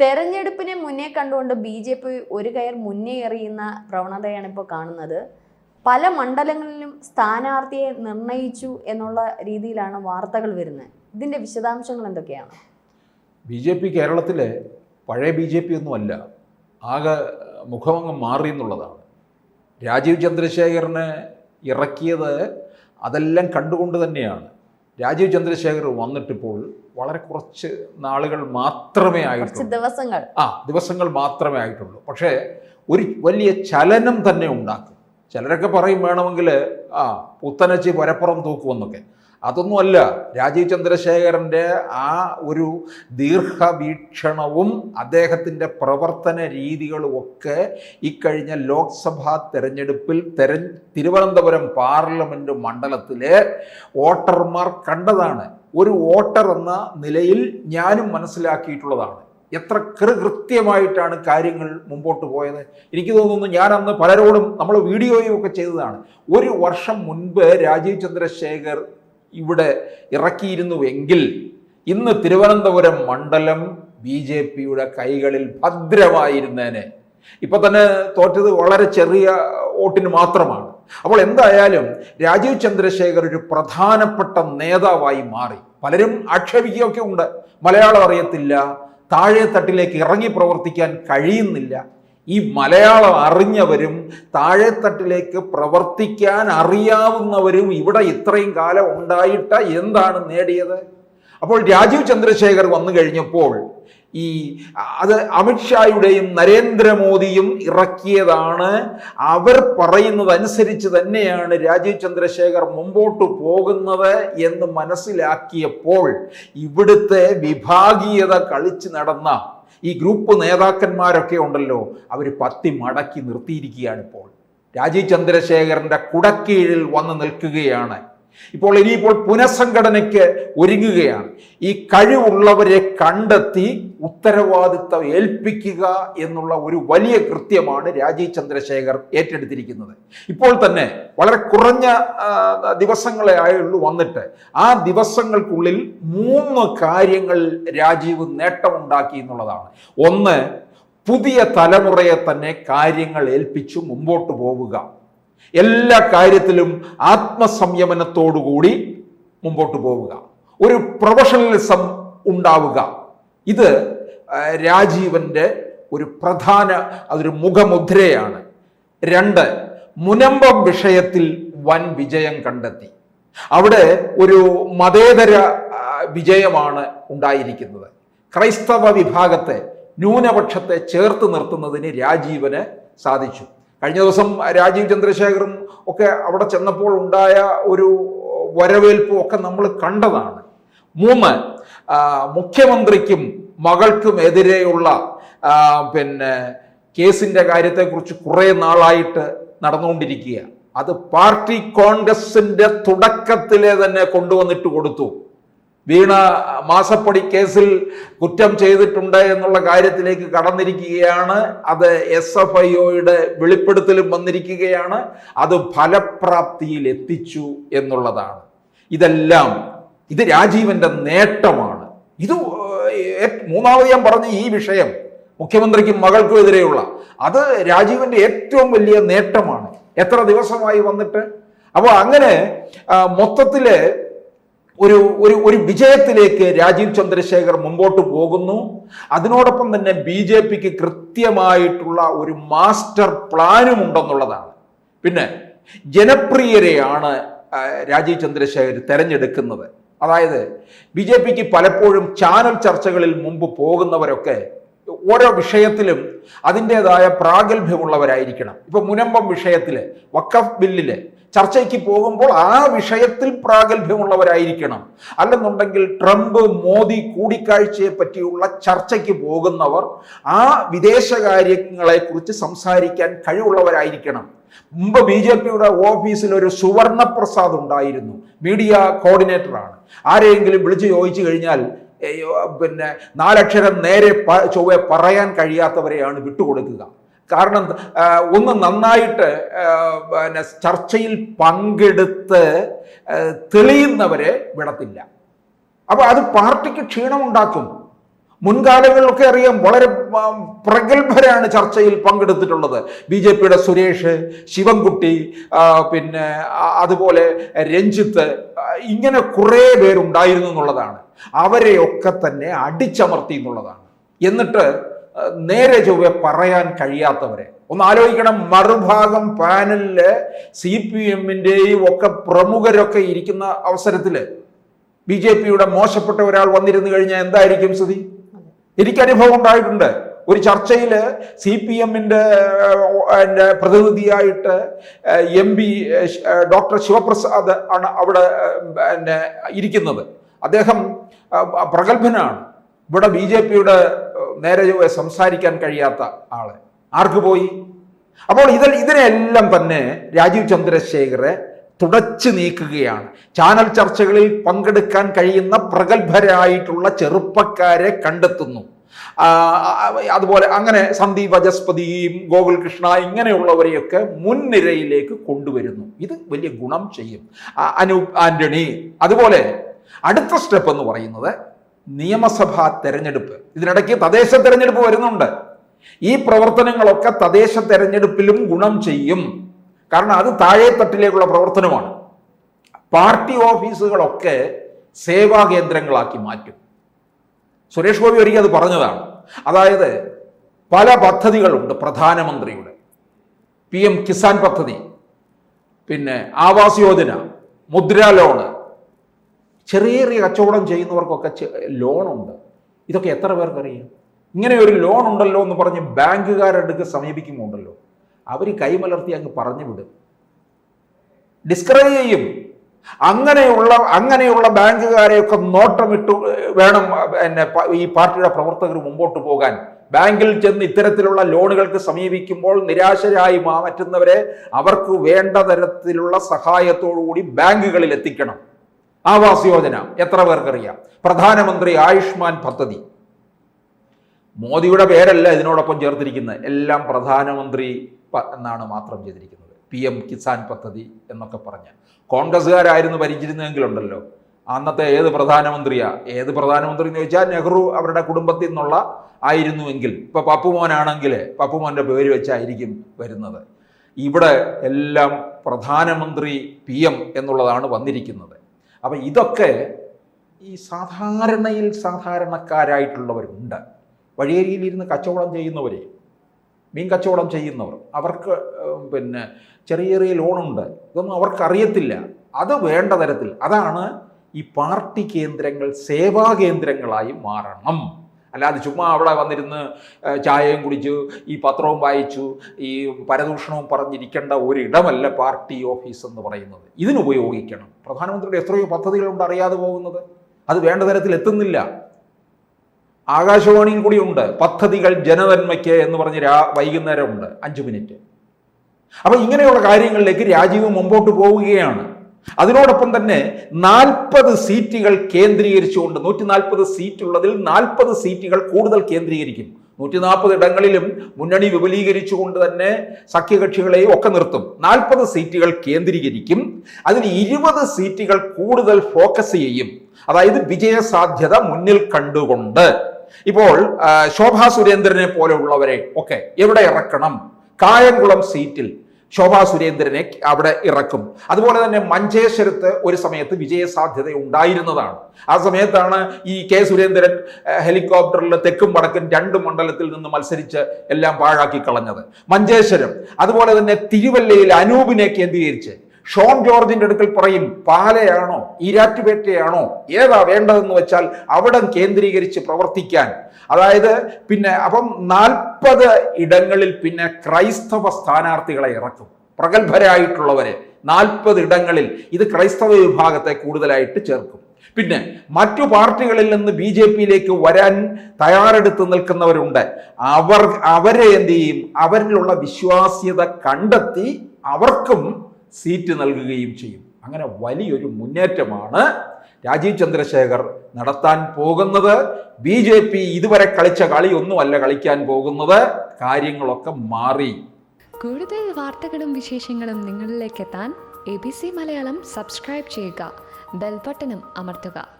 തെരഞ്ഞെടുപ്പിനെ മുന്നേ കണ്ടുകൊണ്ട് ബി ജെ പി ഒരു കയർ മുന്നേ എറിയുന്ന പ്രവണതയാണ് ഇപ്പോൾ കാണുന്നത്. പല മണ്ഡലങ്ങളിലും സ്ഥാനാർത്ഥിയെ നിർണയിച്ചു എന്നുള്ള രീതിയിലാണ് വാർത്തകൾ വരുന്നത്. ഇതിന്റെ വിശദാംശങ്ങൾ എന്തൊക്കെയാണ്? ബി ജെ പി കേരളത്തിലെ പഴയ ബി ജെ പി ഒന്നുമല്ല ആകെ മുഖമങ്ങ് മാറി എന്നുള്ളതാണ്. രാജീവ് ചന്ദ്രശേഖരനെ ഇറക്കിയത് അതെല്ലാം കണ്ടുകൊണ്ട് തന്നെയാണ്. രാജീവ് ചന്ദ്രശേഖർ വന്നിട്ടിപ്പോൾ വളരെ കുറച്ച് നാളുകൾ മാത്രമേ ആയിട്ടുള്ളൂ. ദിവസങ്ങൾ. ആ ദിവസങ്ങൾ മാത്രമേ ആയിട്ടുള്ളൂ. പക്ഷേ ഒരു വലിയ ചലനം തന്നെ ഉണ്ടാക്കും. ചിലരൊക്കെ പറയും വേണമെങ്കിൽ ആ പുത്തനച്ചി പരപ്പുറം തൂക്കുമെന്നൊക്കെ. അതൊന്നുമല്ല രാജീവ് ചന്ദ്രശേഖരന്റെ ആ ഒരു ദീർഘവീക്ഷണവും അദ്ദേഹത്തിന്റെ പ്രവർത്തന രീതികളും ഒക്കെ ഇക്കഴിഞ്ഞ ലോക്സഭാ തെരഞ്ഞെടുപ്പിൽ തെര തിരുവനന്തപുരം പാർലമെന്റ് മണ്ഡലത്തിലെ വോട്ടർമാർ കണ്ടതാണ്. ഒരു വോട്ടർ എന്ന നിലയിൽ ഞാനും മനസ്സിലാക്കിയിട്ടുള്ളതാണ്. എത്ര കൃകൃത്യമായിട്ടാണ് കാര്യങ്ങൾ മുമ്പോട്ട് പോയത്. എനിക്ക് തോന്നുന്നു ഞാൻ അന്ന് പലരോടും നമ്മൾ വീഡിയോയും ഒക്കെ ചെയ്തതാണ്. ഒരു വർഷം മുൻപ് രാജീവ് ചന്ദ്രശേഖർ ഇവിടെ ഇറക്കിയിരുന്നുവെങ്കിൽ ഇന്ന് തിരുവനന്തപുരം മണ്ഡലം ബി ജെ പിയുടെ കൈകളിൽ ഭദ്രമായിരുന്നേനെ. ഇപ്പൊ തന്നെ തോറ്റത് വളരെ ചെറിയ വോട്ടിന് മാത്രമാണ്. അപ്പോൾ എന്തായാലും രാജീവ് ചന്ദ്രശേഖർ ഒരു പ്രധാനപ്പെട്ട നേതാവായി മാറി. പലരും ആക്ഷേപിക്കുകയൊക്കെ ഉണ്ട്. മലയാളം അറിയത്തില്ല. താഴെ തട്ടിലേക്ക് ഇറങ്ങി പ്രവർത്തിക്കാൻ കഴിയുന്നില്ല. ഈ മലയാളം അറിഞ്ഞവരും താഴെത്തട്ടിലേക്ക് പ്രവർത്തിക്കാൻ അറിയാവുന്നവരും ഇവിടെ ഇത്രയും കാലം ഉണ്ടായിട്ട് എന്താണ് നേടിയത്? അപ്പോൾ രാജീവ് ചന്ദ്രശേഖർ വന്നു കഴിഞ്ഞപ്പോൾ ഈ അത് അമിത്ഷായുടെയും നരേന്ദ്രമോദിയും ഇറക്കിയതാണ്. അവർ പറയുന്നത് അനുസരിച്ച് തന്നെയാണ് രാജീവ് ചന്ദ്രശേഖർ മുമ്പോട്ട് പോകുന്നത് എന്ന് മനസ്സിലാക്കിയപ്പോൾ ഇവിടുത്തെ വിഭാഗീയത കളിച്ച് നടന്ന ഈ ഗ്രൂപ്പ് നേതാക്കന്മാരൊക്കെ ഉണ്ടല്ലോ അവർ പത്തി മടക്കി നിർത്തിയിരിക്കുകയാണ് ഇപ്പോൾ. രാജീവ് ചന്ദ്രശേഖരന്റെ കുടക്കീഴിൽ വന്ന് നിൽക്കുകയാണ് ഇപ്പോൾ ഇനിയിപ്പോൾ പുനഃസംഘടനയ്ക്ക് ഒരുങ്ങുകയാണ്. ഈ കഴിവുള്ളവരെ കണ്ടെത്തി ഉത്തരവാദിത്തം ഏൽപ്പിക്കുക എന്നുള്ള ഒരു വലിയ കൃത്യമാണ് രാജീവ് ചന്ദ്രശേഖർ ഏറ്റെടുത്തിരിക്കുന്നത്. ഇപ്പോൾ തന്നെ വളരെ കുറഞ്ഞ ദിവസങ്ങളെ ആയുള്ളൂ വന്നിട്ട്. ആ ദിവസങ്ങൾക്കുള്ളിൽ മൂന്ന് കാര്യങ്ങൾ രാജീവ് നേട്ടമുണ്ടാക്കി എന്നുള്ളതാണ്. ഒന്ന് പുതിയ തലമുറയെ തന്നെ കാര്യങ്ങൾ ഏൽപ്പിച്ചു മുമ്പോട്ട് പോവുക. എല്ലാ കാര്യത്തിലും ആത്മസംയമനത്തോടുകൂടി മുമ്പോട്ട് പോവുക. ഒരു പ്രൊഫഷണലിസം ഉണ്ടാവുക. ഇത് രാജീവന്റെ ഒരു പ്രധാന അതൊരു മുഖമുദ്രയാണ്. രണ്ട് മുനമ്പം വിഷയത്തിൽ വൻ വിജയം കണ്ടെത്തി. അവിടെ ഒരു മതേതര വിജയമാണ് ഉണ്ടായിരിക്കുന്നത്. ക്രൈസ്തവ വിഭാഗത്തെ ന്യൂനപക്ഷത്തെ ചേർത്ത് നിർത്തുന്നതിന് രാജീവന് സാധിച്ചു. കഴിഞ്ഞ ദിവസം രാജീവ് ചന്ദ്രശേഖറും ഒക്കെ അവിടെ ചെന്നപ്പോൾ ഉണ്ടായ ഒരു വരവേൽപ്പും ഒക്കെ നമ്മൾ കണ്ടതാണ്. മൂന്ന് മുഖ്യമന്ത്രിക്കും മകൾക്കും എതിരെയുള്ള പിന്നെ കേസിന്റെ കാര്യത്തെക്കുറിച്ച് കുറേ നാളായിട്ട് നടന്നുകൊണ്ടിരിക്കുക അത് പാർട്ടി കോൺഗ്രസിന്റെ തുടക്കത്തിലെ തന്നെ കൊണ്ടുവന്നിട്ട് കൊടുത്തു. വീണ മാസപ്പടി കേസിൽ കുറ്റം ചെയ്തിട്ടുണ്ട് എന്നുള്ള കാര്യത്തിലേക്ക് കടന്നിരിക്കുകയാണ്. അത് എസ് എഫ് ഐ ഒയുടെ വെളിപ്പെടുത്തലും വന്നിരിക്കുകയാണ്. അത് ഫലപ്രാപ്തിയിൽ എത്തിച്ചു എന്നുള്ളതാണ്. ഇതെല്ലാം ഇത് രാജീവന്റെ നേട്ടമാണ്. ഇത് മൂന്നാമത് ഞാൻ പറഞ്ഞ ഈ വിഷയം മുഖ്യമന്ത്രിക്കും മകൾക്കും എതിരെയുള്ള അത് രാജീവന്റെ ഏറ്റവും വലിയ നേട്ടമാണ്. എത്ര ദിവസമായി വന്നിട്ട്? അപ്പോൾ അങ്ങനെ മൊത്തത്തിൽ ഒരു ഒരു ഒരു വിജയത്തിലേക്ക് രാജീവ് ചന്ദ്രശേഖർ മുമ്പോട്ട് പോകുന്നു. അതിനോടൊപ്പം തന്നെ ബി ജെ പിക്ക് കൃത്യമായിട്ടുള്ള ഒരു മാസ്റ്റർ പ്ലാനും ഉണ്ടെന്നുള്ളതാണ് പിന്നെ ജനപ്രിയരെയാണ് രാജീവ് ചന്ദ്രശേഖർ തെരഞ്ഞെടുക്കുന്നത്. അതായത് ബി ജെ പിക്ക് പലപ്പോഴും ചാനൽ ചർച്ചകളിൽ മുമ്പ് പോകുന്നവരൊക്കെ ഓരോ വിഷയത്തിലും അതിന്റെതായ പ്രാഗൽഭ്യമുള്ളവരായിരിക്കണം. ഇപ്പൊ മുനമ്പം വിഷയത്തിൽ വക്കഫ് ബില്ലിൽ ചർച്ചയ്ക്ക് പോകുമ്പോൾ ആ വിഷയത്തിൽ പ്രാഗൽഭ്യമുള്ളവരായിരിക്കണം. അല്ലെന്നുണ്ടെങ്കിൽ ട്രംപ് മോദി കൂടിക്കാഴ്ചയെ പറ്റിയുള്ള ചർച്ചയ്ക്ക് പോകുന്നവർ ആ വിദേശകാര്യങ്ങളെക്കുറിച്ച് സംസാരിക്കാൻ കഴിവുള്ളവരായിരിക്കണം. മുമ്പ് ബി ജെ പിയുടെ ഓഫീസിൽ ഒരു സുവർണ പ്രസാദ് ഉണ്ടായിരുന്നു. മീഡിയ കോർഡിനേറ്ററാണ്. ആരെയെങ്കിലും വിളിച്ചു ചോദിച്ചു കഴിഞ്ഞാൽ പിന്നെ നാലക്ഷരം നേരെ ചൊവ്വെ പറയാൻ കഴിയാത്തവരെയാണ് വിട്ടുകൊടുക്കുക. കാരണം ഒന്ന് നന്നായിട്ട് പിന്നെ ചർച്ചയിൽ പങ്കെടുത്ത് തെളിയുന്നവരെ വിടത്തില്ല. അപ്പോൾ അത് പാർട്ടിക്ക് ക്ഷീണമുണ്ടാക്കും. മുൻകാലങ്ങളിലൊക്കെ അറിയാം വളരെ പ്രഗത്ഭരാണ് ചർച്ചയിൽ പങ്കെടുത്തിട്ടുള്ളത്. ബി ജെ പിയുടെ സുരേഷ് ശിവൻകുട്ടി പിന്നെ അതുപോലെ രഞ്ജിത്ത് ഇങ്ങനെ കുറേ പേരുണ്ടായിരുന്നു എന്നുള്ളതാണ്. അവരെയൊക്കെ തന്നെ അടിച്ചമർത്തി എന്നുള്ളതാണ്. എന്നിട്ട് നേരെ ചൊവ്വ പറയാൻ കഴിയാത്തവരെ. ഒന്ന് ആലോചിക്കണം മറുഭാഗം പാനലിൽ സി പി എമ്മിന്റെയും ഒക്കെ പ്രമുഖരൊക്കെ ഇരിക്കുന്ന അവസരത്തിൽ ബി ജെ പിയുടെ മോശപ്പെട്ട ഒരാൾ വന്നിരുന്നു കഴിഞ്ഞാൽ എന്തായിരിക്കും സ്ഥിതി? എനിക്ക് അനുഭവം ഉണ്ടായിട്ടുണ്ട്. ഒരു ചർച്ചയിൽ സി പി എമ്മിന്റെ പ്രതിനിധിയായിട്ട് എം പി ഡോക്ടർ ശിവപ്രസാദ് ആണ് അവിടെ ഇരിക്കുന്നത്. അദ്ദേഹം പ്രഗത്ഭനാണ്. ഇവിടെ ബി ജെ പിയുടെ നേരെ സംസാരിക്കാൻ കഴിയാത്ത ആൾ. ആർക്ക് പോയി? അപ്പോൾ ഇതിൽ ഇതിനെല്ലാം തന്നെ രാജീവ് ചന്ദ്രശേഖരെ തുടച്ചു നീക്കുകയാണ്. ചാനൽ ചർച്ചകളിൽ പങ്കെടുക്കാൻ കഴിയുന്ന പ്രഗത്ഭരായിട്ടുള്ള ചെറുപ്പക്കാരെ കണ്ടെത്തുന്നു. അതുപോലെ അങ്ങനെ സന്ദീപ് വജസ്പതിയും ഗോകുൽകൃഷ്ണ ഇങ്ങനെയുള്ളവരെയൊക്കെ മുൻനിരയിലേക്ക് കൊണ്ടുവരുന്നു. ഇത് വലിയ ഗുണം ചെയ്യും. അനു അനൂപ് ആന്റണി. അതുപോലെ അടുത്ത സ്റ്റെപ്പ് എന്ന് പറയുന്നത് നിയമസഭാ തെരഞ്ഞെടുപ്പ്. ഇതിനിടയ്ക്ക് തദ്ദേശ തെരഞ്ഞെടുപ്പ് വരുന്നുണ്ട്. ഈ പ്രവർത്തനങ്ങളൊക്കെ തദ്ദേശ തെരഞ്ഞെടുപ്പിലും ഗുണം ചെയ്യും. കാരണം അത് താഴെത്തട്ടിലേക്കുള്ള പ്രവർത്തനമാണ്. പാർട്ടി ഓഫീസുകളൊക്കെ സേവാ കേന്ദ്രങ്ങളാക്കി മാറ്റും. സുരേഷ് ഗോപി ഒരിക്കൽ അത് പറഞ്ഞതാണ്. അതായത് പല പദ്ധതികളുണ്ട് പ്രധാനമന്ത്രിയുടെ. പി എം കിസാൻ പദ്ധതി പിന്നെ ആവാസ് യോജന മുദ്രാ ലോണ് ചെറിയ ചെറിയ കച്ചവടം ചെയ്യുന്നവർക്കൊക്കെ ലോണുണ്ട്. ഇതൊക്കെ എത്ര പേർക്കറിയാം? ഇങ്ങനെ ഒരു ലോൺ ഉണ്ടല്ലോ എന്ന് പറഞ്ഞ് ബാങ്കുകാരടുക്ക് സമീപിക്കുമുണ്ടല്ലോ അവർ കൈമലർത്തി അങ്ങ് പറഞ്ഞു വിടും. ഡിസ്കറേജ് ചെയ്യും. അങ്ങനെയുള്ള അങ്ങനെയുള്ള ബാങ്കുകാരെയൊക്കെ നോട്ടമിട്ട് വേണം പിന്നെ ഈ പാർട്ടിയുടെ പ്രവർത്തകർ മുമ്പോട്ട് പോകാൻ. ബാങ്കിൽ ചെന്ന് ഇത്തരത്തിലുള്ള ലോണുകൾക്ക് സമീപിക്കുമ്പോൾ നിരാശരായി മാറ്റുന്നവരെ അവർക്ക് വേണ്ട തരത്തിലുള്ള സഹായത്തോടുകൂടി ബാങ്കുകളിൽ എത്തിക്കണം ആവാസ് യോജന. എത്ര പേർക്കറിയാം? പ്രധാനമന്ത്രി ആയുഷ്മാൻ പദ്ധതി. മോദിയുടെ പേരല്ല ഇതിനോടൊപ്പം ചേർത്തിരിക്കുന്നത്. എല്ലാം പ്രധാനമന്ത്രി എന്നാണ് മാത്രം ചെയ്തിരിക്കുന്നത്. പി എം കിസാൻ പദ്ധതി എന്നൊക്കെ പറഞ്ഞ്. കോൺഗ്രസ്സുകാരായിരുന്നു ഭരിച്ചിരുന്നെങ്കിലുണ്ടല്ലോ അന്നത്തെ ഏത് പ്രധാനമന്ത്രിയാ? ഏത് പ്രധാനമന്ത്രി എന്ന് ചോദിച്ചാൽ നെഹ്റു അവരുടെ കുടുംബത്തിൽ നിന്നുള്ള ആയിരുന്നുവെങ്കിൽ. ഇപ്പൊ പപ്പുമോനാണെങ്കിൽ പപ്പുമോന്റെ പേര് വെച്ചായിരിക്കും വരുന്നത്. ഇവിടെ എല്ലാം പ്രധാനമന്ത്രി പി എം എന്നുള്ളതാണ് വന്നിരിക്കുന്നത്. അപ്പം ഇതൊക്കെ ഈ സാധാരണയിൽ സാധാരണക്കാരായിട്ടുള്ളവരുണ്ട്. വഴിയരിയിലിരുന്ന് കച്ചവടം ചെയ്യുന്നവരെ മീൻ കച്ചവടം ചെയ്യുന്നവർ അവർക്ക് പിന്നെ ചെറിയ ചെറിയ ലോണുണ്ട്. ഇതൊന്നും അവർക്കറിയത്തില്ല. അത് വേണ്ട തരത്തിൽ അതാണ് ഈ പാർട്ടി കേന്ദ്രങ്ങൾ സേവാ കേന്ദ്രങ്ങളായി മാറണം. അല്ലാതെ ചുമ്മാ അവിടെ വന്നിരുന്ന് ചായയും കുടിച്ച് ഈ പത്രവും വായിച്ചു ഈ പരദൂഷണവും പറഞ്ഞിരിക്കേണ്ട ഒരിടമല്ല പാർട്ടി ഓഫീസ് എന്ന് പറയുന്നത്. ഇതിനുപയോഗിക്കണം പ്രധാനമന്ത്രിയുടെ എത്രയോ പദ്ധതികളുണ്ട് അറിയാതെ പോകുന്നത്. അത് വേണ്ട തരത്തിൽ എത്തുന്നില്ല. ആകാശവാണിയിൽ കൂടി ഉണ്ട്. പദ്ധതികൾ ജനനന്മയ്ക്ക് എന്ന് പറഞ്ഞ് രാ വൈകുന്നേരം ഉണ്ട് അഞ്ച് മിനിറ്റ്. അപ്പം ഇങ്ങനെയുള്ള കാര്യങ്ങളിലേക്ക് രാജീവ് മുമ്പോട്ട് പോവുകയാണ്. അതിനോടൊപ്പം തന്നെ നാൽപ്പത് സീറ്റുകൾ കേന്ദ്രീകരിച്ചുകൊണ്ട് നൂറ്റി നാൽപ്പത് സീറ്റ് ഉള്ളതിൽ നാൽപ്പത് സീറ്റുകൾ കൂടുതൽ കേന്ദ്രീകരിക്കും. നൂറ്റി നാൽപ്പത് ഇടങ്ങളിലും മുന്നണി വിപുലീകരിച്ചുകൊണ്ട് തന്നെ സഖ്യകക്ഷികളെയും ഒക്കെ നിർത്തും. നാൽപ്പത് സീറ്റുകൾ കേന്ദ്രീകരിക്കും. അതിൽ ഇരുപത് സീറ്റുകൾ കൂടുതൽ ഫോക്കസ് ചെയ്യും. അതായത് വിജയസാധ്യത മുന്നിൽ കണ്ടുകൊണ്ട്. ഇപ്പോൾ ശോഭാ സുരേന്ദ്രനെ പോലെയുള്ളവരെ ഒക്കെ എവിടെ ഇറക്കണം? കായംകുളം സീറ്റിൽ. ശോഭാ സുരേന്ദ്രനെ അവിടെ ഇറക്കും. അതുപോലെ തന്നെ മഞ്ചേശ്വരത്ത് ഒരു സമയത്ത് വിജയസാധ്യത ഉണ്ടായിരുന്നതാണ്. ആ സമയത്താണ് ഈ കെ സുരേന്ദ്രൻ ഹെലികോപ്റ്ററിൽ തെക്കും വടക്കും രണ്ട് മണ്ഡലത്തിൽ നിന്ന് മത്സരിച്ച് എല്ലാം പാഴാക്കി കളഞ്ഞത്. മഞ്ചേശ്വരം അതുപോലെ തന്നെ തിരുവല്ലയിൽ അനൂപിനെ കേന്ദ്രീകരിച്ച് ഷോൺ ജോർജിന്റെ അടുക്കൽ പറയും പാലയാണോ ഈരാറ്റുപേട്ടയാണോ ഏതാ വേണ്ടതെന്ന് വെച്ചാൽ അവിടെ കേന്ദ്രീകരിച്ച് പ്രവർത്തിക്കാൻ. അതായത് പിന്നെ അപ്പം നാൽപ്പത് ഇടങ്ങളിൽ പിന്നെ ക്രൈസ്തവ സ്ഥാനാർത്ഥികളെ ഇറക്കും. പ്രഗത്ഭരായിട്ടുള്ളവരെ നാൽപ്പത് ഇടങ്ങളിൽ ഇത് ക്രൈസ്തവ വിഭാഗത്തെ കൂടുതലായിട്ട് ചേർക്കും. പിന്നെ മറ്റു പാർട്ടികളിൽ നിന്ന് ബി ജെ പിയിലേക്ക് വരാൻ തയ്യാറെടുത്ത് നിൽക്കുന്നവരുണ്ട്. അവർ അവരെ എന്ത് ചെയ്യും? അവരിലുള്ള വിശ്വാസ്യത കണ്ടെത്തി അവർക്കും സീറ്റ് നൽകുകയും ചെയ്യും. അങ്ങനെ വലിയൊരു മുന്നേറ്റമാണ് രാജീവ് ചന്ദ്രശേഖർ നടത്താൻ പോകുന്നത്. ബി ജെ പി ഇതുവരെ കളിച്ച കളിയൊന്നുമല്ല കളിക്കാൻ പോകുന്നത്. കാര്യങ്ങളൊക്കെ മാറി. കൂടുതൽ വാർത്തകളും വിശേഷങ്ങളും നിങ്ങളിലേക്ക് എത്താൻ A B C Malayalam subscribe ചെയ്യുക. ബെൽബട്ടനും അമർത്തുക.